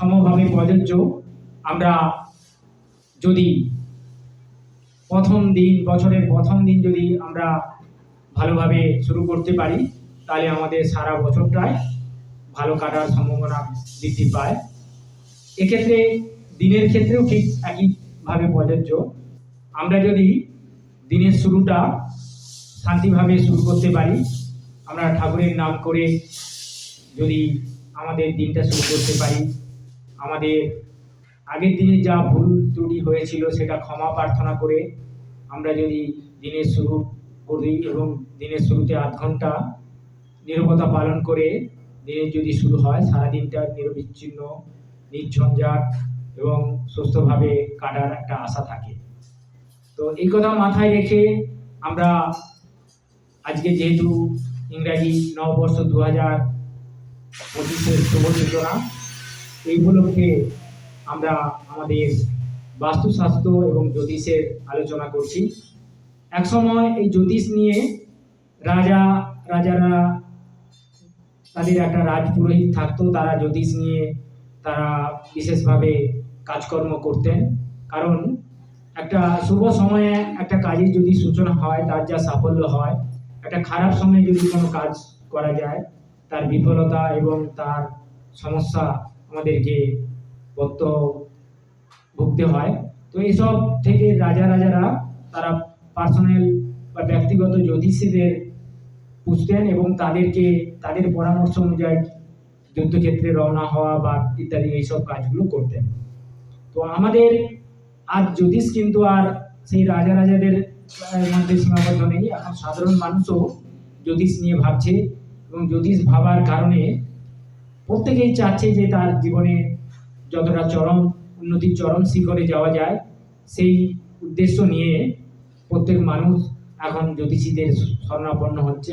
সমভাবে প্রযোজ্য। আমরা যদি প্রথম দিন, বছরের প্রথম দিন যদি আমরা ভালোভাবে শুরু করতে পারি, তাহলে আমাদের সারা বছরটায় ভালো কাটার সম্ভাবনা বৃদ্ধি পায়। এক্ষেত্রে, দিনের ক্ষেত্রেও ঠিক একইভাবে প্রযোজ্য। আমরা যদি দিনের শুরুটা শান্তিভাবে শুরু করতে পারি, আমরা ঠাকুরের নাম করে যদি আমাদের দিনটা শুরু করতে পারি আমাদের আগের দিনে যা ভুল ত্রুটি হয়েছিল সেটা ক্ষমা প্রার্থনা করে আমরা যদি দিনের শুরু করি এবং দিনের শুরুতে আধ ঘণ্টা নিরবতা পালন করে দিনের যদি শুরু হয় সারা দিনটা নিরবিচ্ছিন্ন, নির্ঝঞ্ঝাট এবং সুস্থভাবে কাটার একটা আশা থাকে। তো এই কথা মাথায় রেখে আমরা আজকে যেহেতু ইংরাজি নববর্ষ দু হাজার পঁচিশের শুভ সূচনা এই উপলক্ষে আমরা আমাদের বাস্তুশাস্ত্র এবং জ্যোতিষের আলোচনা করছি। একসময় এই জ্যোতিষ নিয়ে রাজা, রাজারা তাদের একটা রাজপুরোহিত থাকতো। তারা জ্যোতিষ নিয়ে তারা বিশেষভাবে কাজকর্ম করতেন। কারণ একটা শুভ সময়ে একটা কাজের যদি সূচনা হয়, তার যা সাফল্য হয়, একটা খারাপ সময়ে যদি কোনো কাজ করা যায়, তার বিফলতা এবং তার সমস্যা আমাদেরকে প্রত্য ভুগতে হয়, তো এইসব থেকে রাজা রাজারা তারা পার্সোনাল বা ব্যক্তিগত জ্যোতিষীদের পুষতেন এবং তাদেরকে, তাদের পরামর্শ অনুযায়ী যুদ্ধক্ষেত্রে রওনা হওয়া বা ইত্যাদি এইসব কাজগুলো করতেন। তো আমাদের আজ জ্যোতিষ কিন্তু আর সেই রাজা রাজাদের মধ্যে সীমাবদ্ধ নেই। এখন সাধারণ মানুষও জ্যোতিষ নিয়ে ভাবছে এবং জ্যোতিষ ভাবার কারণে প্রত্যেকেই চাচ্ছে যে তার জীবনে যতটা চরম, উন্নতির চরম শিখরে যাওয়া যায়, সেই উদ্দেশ্য নিয়ে প্রত্যেক মানুষ এখন জ্যোতিষীদের স্বর্ণাপন্ন হচ্ছে।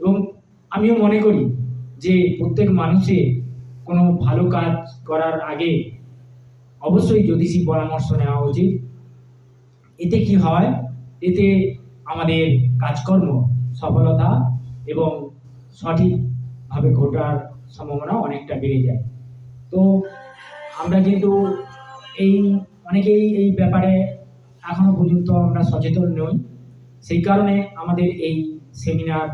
এবং আমিও মনে করি যে প্রত্যেক মানুষের কোনো ভালো কাজ করার আগে অবশ্যই জ্যোতিষী পরামর্শ নেওয়া উচিত। এতে কি হয়? এতে আমাদের কাজকর্ম সফলতা এবং সঠিকভাবে ঘটার সম্ভাবনা অনেকটা বেড়ে যায়। তো আমরা কিন্তু এই অনেকেই এই ব্যাপারে এখনও পর্যন্ত আমরা সচেতন নই। সেই কারণে আমাদের এই সেমিনার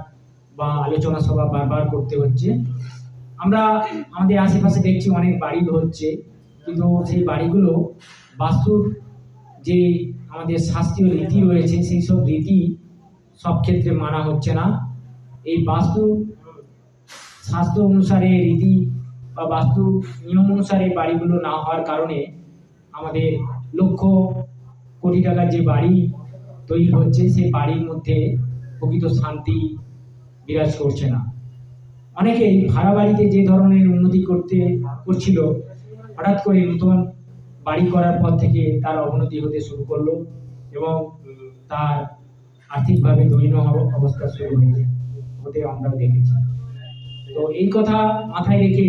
বা আলোচনা সভা বারবার করতে হচ্ছে। আমরা আমাদের আশেপাশে দেখছি অনেক বাড়ি হচ্ছে, কিন্তু সেই বাড়িগুলো বাস্তুর যে আমাদের শাস্ত্রীয় রীতি রয়েছে, সেই সব রীতি সব ক্ষেত্রে মানা হচ্ছে না। এই বাস্তু শাস্ত্র অনুসারে রীতি বা বাস্তু নিয়ম অনুসারে বাড়িগুলো না হওয়ার কারণে আমাদের লক্ষ কোটি টাকার যে বাড়ি তৈরি হচ্ছে সেই বাড়ির মধ্যে প্রকৃত শান্তি বিরাজ করছে না। অনেকেই ভাড়া বাড়িতে যে ধরনের উন্নতি করতে, করছিল, হঠাৎ করে নতুন বাড়ি করার পর থেকে তার অবনতি হতে শুরু করল এবং তার আর্থিকভাবে দৈন্য অবস্থা শুরু হয়েছে। হতে আমরাও দেখেছি। তো এই কথা মাথায় রেখে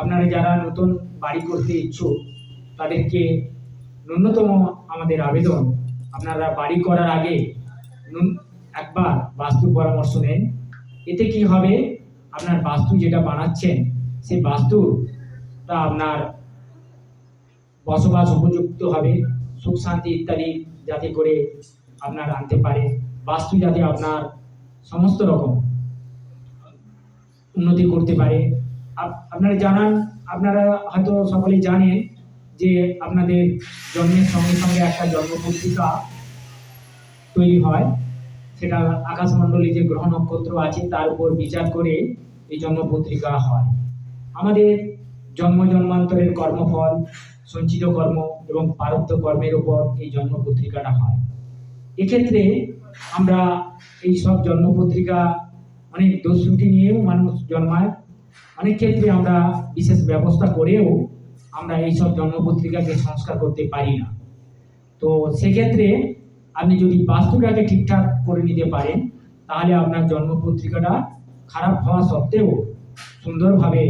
আপনারা যারা নতুন বাড়ি করতে ইচ্ছুক, তাদেরকে ন্যূনতম আমাদের আবেদন, আপনারা বাড়ি করার আগে একবার বাস্তু পরামর্শ নেন। এতে কি হবে? আপনার বাস্তু যেটা বানাচ্ছেন, সেই বাস্তুটা আপনার বসবাস উপযুক্ত হবে, সুখ, শান্তি ইত্যাদি যাতে করে আপনার আনতে পারে। বাস্তু যাতে আপনার সমস্ত রকম উন্নতি করতে পারে। আপ- আপনারা জানান, আপনারা হয়তো সকলেই জানেন যে আপনাদের জন্মের সঙ্গে সঙ্গে একটা জন্মপত্রিকা তৈরি হয়। সেটা আকাশমণ্ডলী যে গ্রহ নক্ষত্র আছে, তার উপর বিচার করে এই জন্মপত্রিকা হয়। আমাদের জন্ম জন্মান্তরের কর্মফল, সঞ্চিত কর্ম এবং পারব্ধ কর্মের উপর এই জন্মপত্রিকাটা হয়। এক্ষেত্রে আমরা এই সব জন্মপত্রিকা অনেক দোষ ত্রুটি নিয়েও মানুষ জন্মায়। অনেক ক্ষেত্রে আমরা বিশেষ ব্যবস্থা করেও আমরা এই সব জন্মপত্রিকাকে সংস্কার করতে পারি না। তো সেক্ষেত্রে আপনি যদি বাস্তুটাকে ঠিকঠাক করে নিতে পারেন, তাহলে আপনার জন্মপত্রিকাটা খারাপ হওয়া সত্ত্বেও সুন্দরভাবে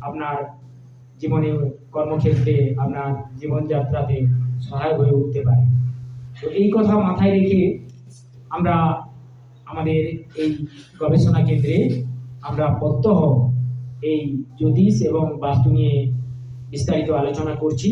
আপনার জীবনে কর্মক্ষেত্রে আপনার জীবনযাত্রাতে সহায়ক হয়ে উঠতে পারে। তো এই কথা মাথায় রেখে আমরা আমাদের এই গবেষণা কেন্দ্রে আমরা প্রত্যহ এই জ্যোতিষ এবং বাস্তু নিয়ে বিস্তারিত আলোচনা করছি।